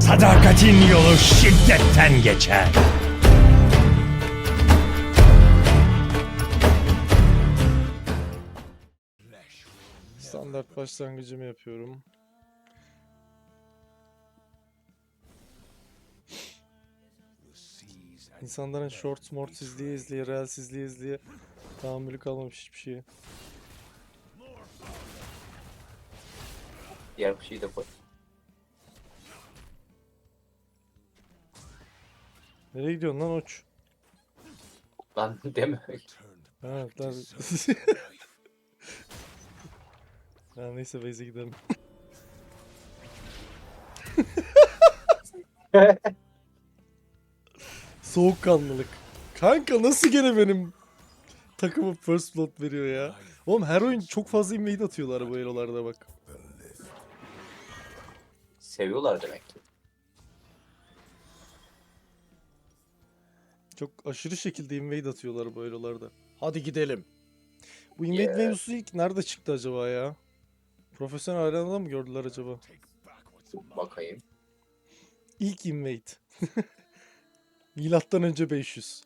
Sadakatin yolu şiddetten geçer. Standart başlangıcımı yapıyorum. İnsanların short mort izleye izleye, reels izleye izleye tahammülü kalmamış hiçbir şeye. Diğer kuşuyu da koy. Nereye gidiyorsun lan uç? Lan deme. Ha, lan. ha, neyse base'e gidelim. Soğukkanlılık. Kanka nasıl gene benim takımım first blood veriyor ya? Oğlum her oyun çok fazla invade atıyorlar bu elolarda bak. Seviyorlar demek ki. Çok aşırı şekilde invade atıyorlar bu elolarda. Hadi gidelim. Bu invade Yeah. mevzusu ilk nerede çıktı acaba ya? Profesyonel arenada mı gördüler acaba? Bakayım. İlk invade. Milattan önce 500.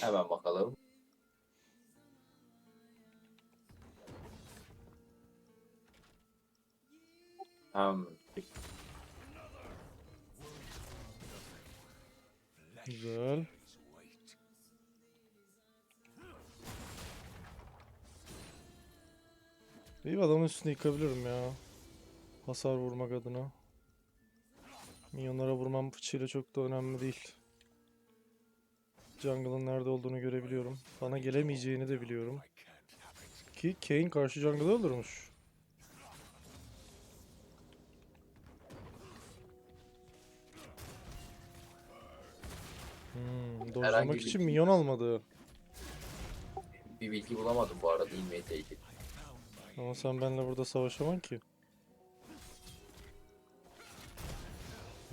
Hemen bakalım. Hmm. Güzel. İyi adamın üstüne yıkabilirim ya. Hasar vurmak adına. Minyonlara vurmam fıçıyla çok da önemli değil. Jungle'ın nerede olduğunu görebiliyorum. Bana gelemeyeceğini de biliyorum. Ki Kayn karşı jungle'ı öldürmüş. Hmm, dojlamak Herhangi için bir- minyon almadı. Bir bilgi bulamadım bu arada inmate ilgili. Ama sen benimle burada savaşamam ki.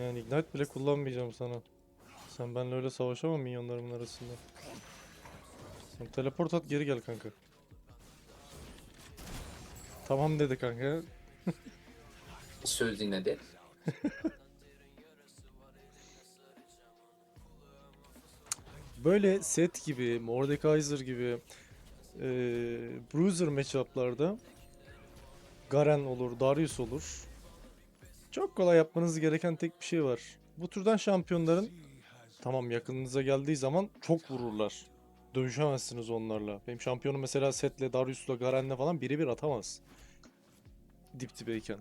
Yani ignite bile kullanmayacağım sana. Sen benimle öyle savaşamam minyonlarımın arasında. Sen teleport at geri gel kanka. Tamam dedi kanka. Söz dinledi. Böyle set gibi, Mordekaiser gibi eee Bruiser matchup'larda Garen olur, Darius olur. Çok kolay yapmanız gereken tek bir şey var. Bu türden şampiyonların tamam yakınınıza geldiği zaman çok vururlar. Dövüşemezsiniz onlarla. Benim şampiyonum mesela Set'le, Darius'la, Garen'le falan birebir atamaz. Dip dibeyken.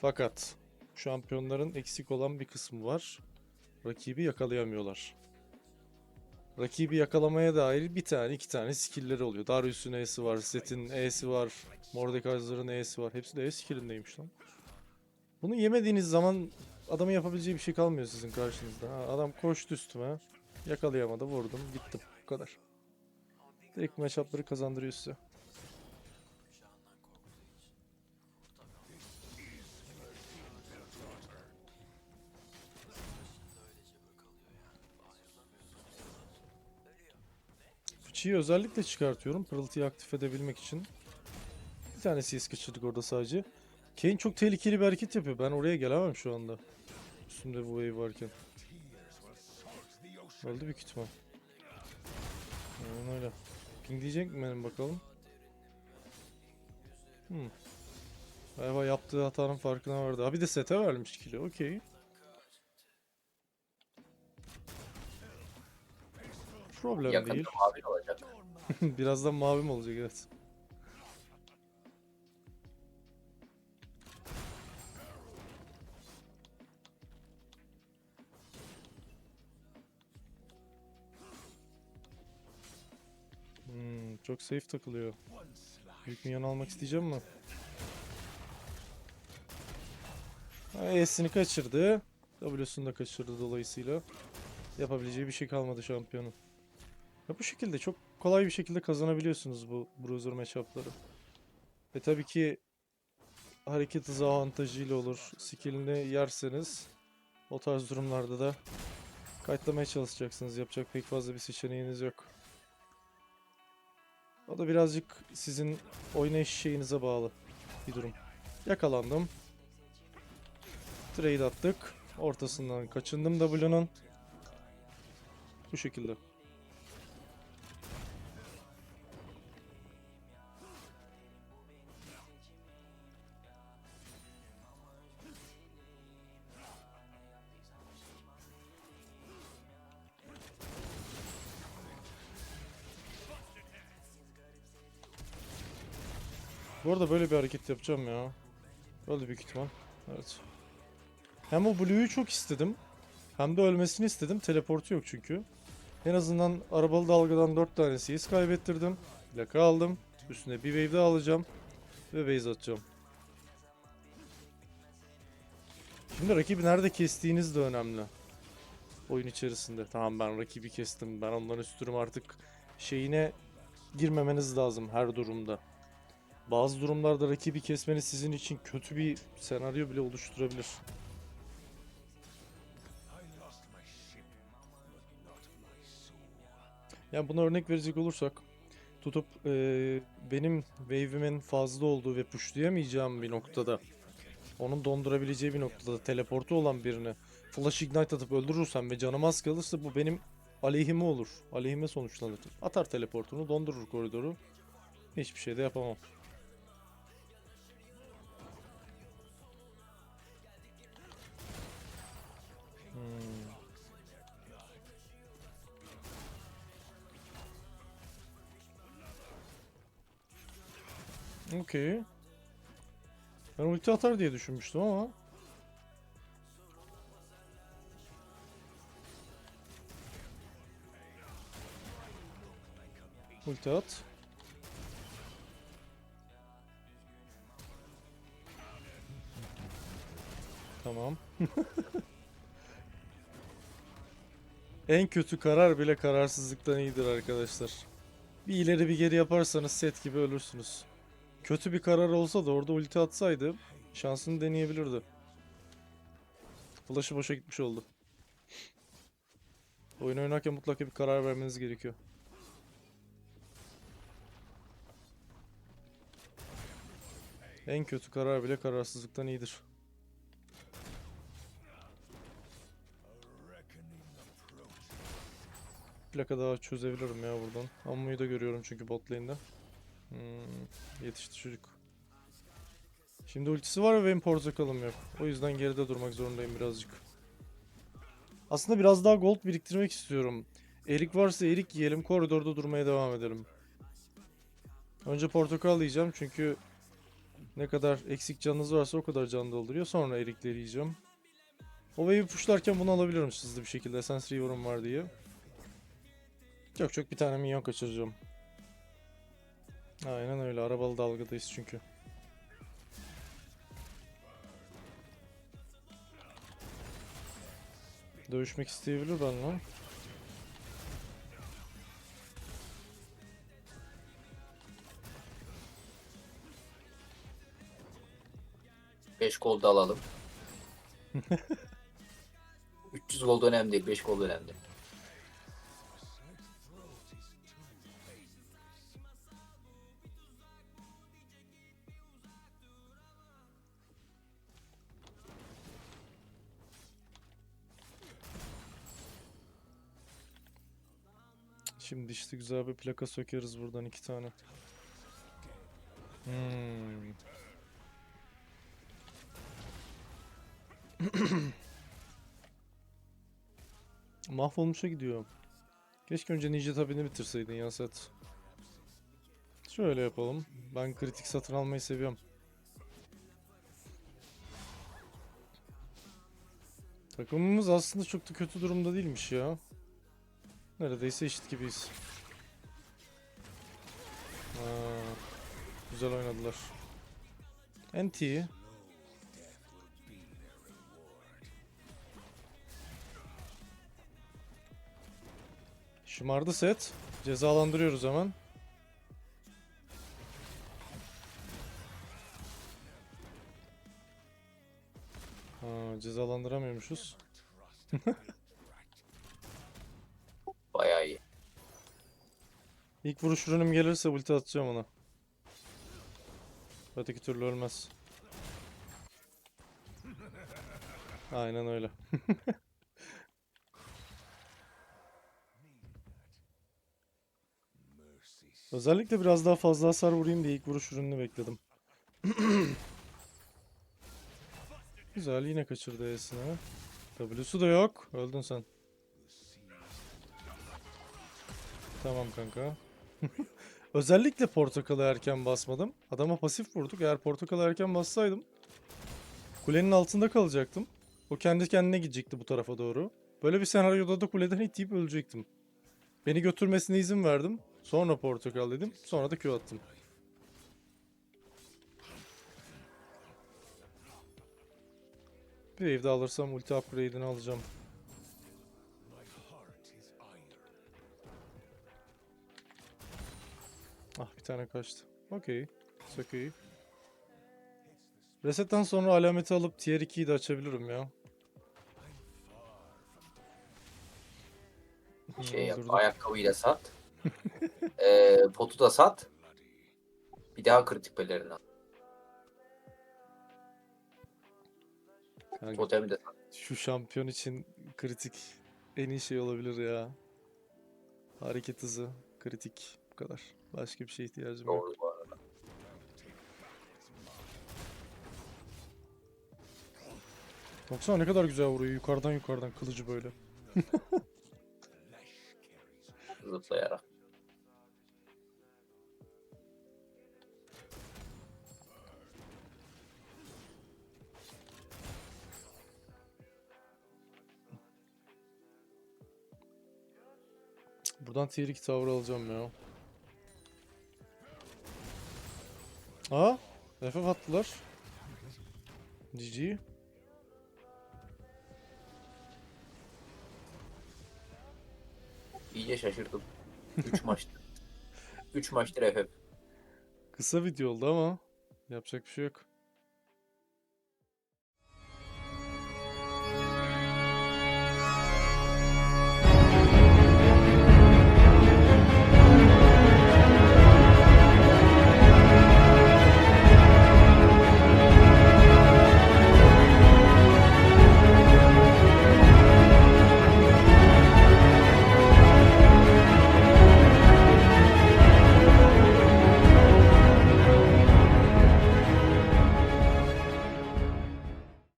Fakat şampiyonların eksik olan bir kısmı var. Rakibi yakalayamıyorlar rakibi yakalamaya dair bir tane iki tane skill'leri oluyor. Darius'un E'si var, Set'in E'si var, Mordekaiser'ın E'si var. Hepsi de E skill'indeymiş lan. Bunu yemediğiniz zaman adamın yapabileceği bir şey kalmıyor sizin karşınızda. Ha, adam koştu üstüme, yakalayamadı, vurdum, gittim. Bu kadar. Direkt matchup'ları kazandırıyor size. Fıçıyı özellikle çıkartıyorum pırıltıyı aktif edebilmek için. Bir tane CS kaçırdık orada sadece. Kane çok tehlikeli bir hareket yapıyor. Ben oraya gelemem şu anda. Üstümde bu wave varken. Öldü büyük ihtimal. Aynen öyle. Ping diyecek mi benim bakalım? Hmm. Galiba yaptığı hatanın farkına vardı. Ha bir de sete vermiş kilo. Okey. Problem Yakında değil. mavi olacak. Birazdan mavim olacak evet. Hmm, çok safe takılıyor. Büyük minyon almak isteyeceğim mi? E'sini kaçırdı. W'sunu da kaçırdı dolayısıyla. Yapabileceği bir şey kalmadı şampiyonun. Ya bu şekilde çok kolay bir şekilde kazanabiliyorsunuz bu Bruiser matchup'ları. Ve tabii ki hareket hızı avantajıyla olur. Skill'ini yerseniz o tarz durumlarda da kayıtlamaya çalışacaksınız. Yapacak pek fazla bir seçeneğiniz yok. O da birazcık sizin oynayış şeyinize bağlı bir durum. Yakalandım. Trade attık. Ortasından kaçındım W'nun. Bu şekilde. Bu arada böyle bir hareket yapacağım ya. Öyle büyük ihtimal. Evet. Hem o Blue'yu çok istedim. Hem de ölmesini istedim. Teleportu yok çünkü. En azından arabalı dalgadan 4 tane CS kaybettirdim. Plaka aldım. Üstüne bir wave daha alacağım. Ve base atacağım. Şimdi rakibi nerede kestiğiniz de önemli. Oyun içerisinde. Tamam ben rakibi kestim. Ben ondan üstürüm artık şeyine girmemeniz lazım her durumda. Bazı durumlarda rakibi kesmeniz sizin için kötü bir senaryo bile oluşturabilir. Yani buna örnek verecek olursak tutup eee, benim wave'imin fazla olduğu ve pushlayamayacağım bir noktada onun dondurabileceği bir noktada teleportu olan birini flash ignite atıp öldürürsem ve canım az kalırsa bu benim aleyhime olur. Aleyhime sonuçlanır. Atar teleportunu dondurur koridoru. Hiçbir şey de yapamam. Okey. Ben ulti atar diye düşünmüştüm ama. Ulti at. Tamam. En kötü karar bile kararsızlıktan iyidir arkadaşlar. Bir ileri bir geri yaparsanız set gibi ölürsünüz. Kötü bir karar olsa da orada ulti atsaydı şansını deneyebilirdi. Flash'ı boşa gitmiş oldu. Oyun oynarken mutlaka bir karar vermeniz gerekiyor. En kötü karar bile kararsızlıktan iyidir. Plaka daha çözebilirim ya buradan. Ammu'yu da görüyorum çünkü bot lane'de. Hmm, yetişti çocuk. Şimdi ultisi var ve benim portakalım yok. O yüzden geride durmak zorundayım birazcık. Aslında biraz daha gold biriktirmek istiyorum. Erik varsa erik yiyelim, koridorda durmaya devam edelim. Önce portakal yiyeceğim çünkü ne kadar eksik canınız varsa o kadar can dolduruyor. Sonra erikleri yiyeceğim. O wave'i pushlarken bunu alabilirim hızlı bir şekilde. Essence Reaver'ım var diye. Çok çok bir tane minyon kaçıracağım. Aynen öyle. Arabalı dalgadayız çünkü. Dövüşmek isteyebilir benimle. Beş gol da alalım. 300 gol önemli değil. 5 gol önemli. Şimdi işte güzel bir plaka sökeriz buradan iki tane. Hmm. Mahvolmuşa gidiyor. Keşke önce Ninja Tabi'ni bitirseydin ya set. Şöyle yapalım. Ben kritik satın almayı seviyorum. Takımımız aslında çok da kötü durumda değilmiş ya. Neredeyse eşit gibiyiz. Aa, güzel oynadılar. NT. Şımardı set. Cezalandırıyoruz hemen. Ha, cezalandıramıyormuşuz. Bayağı iyi. İlk vuruş ürünüm gelirse ulti atacağım ona. Öteki türlü ölmez. Aynen öyle. Özellikle biraz daha fazla hasar vurayım diye ilk vuruş ürününü bekledim. Güzel yine kaçırdı E'sini. W'su da yok. Öldün sen. Tamam kanka. Özellikle portakalı erken basmadım. Adama pasif vurduk. Eğer portakalı erken bassaydım kulenin altında kalacaktım. O kendi kendine gidecekti bu tarafa doğru. Böyle bir senaryoda da kuleden itleyip ölecektim. Beni götürmesine izin verdim. Sonra portakal dedim. Sonra da Q attım. Bir evde alırsam ulti upgrade'ini alacağım. Tane kaçtı. Okey. Çok iyi. Resetten sonra alameti alıp tier 2'yi de açabilirim ya. Şey yap, ayakkabıyı da sat. ee, potu da sat. Bir daha kritik pelerini al. Kanka, Totemi de sat. Şu şampiyon için kritik en iyi şey olabilir ya. Hareket hızı, kritik bu kadar. Başka bir şeye ihtiyacım yok. Doğru bu arada. Baksana ne kadar güzel vuruyor yukarıdan yukarıdan kılıcı böyle. Zıplayarak. Buradan tier 2 tower alacağım ya. Aa, FF attılar. GG. İyice şaşırdım. 3 maçtır. 3 maçtır FF. Kısa video oldu ama yapacak bir şey yok.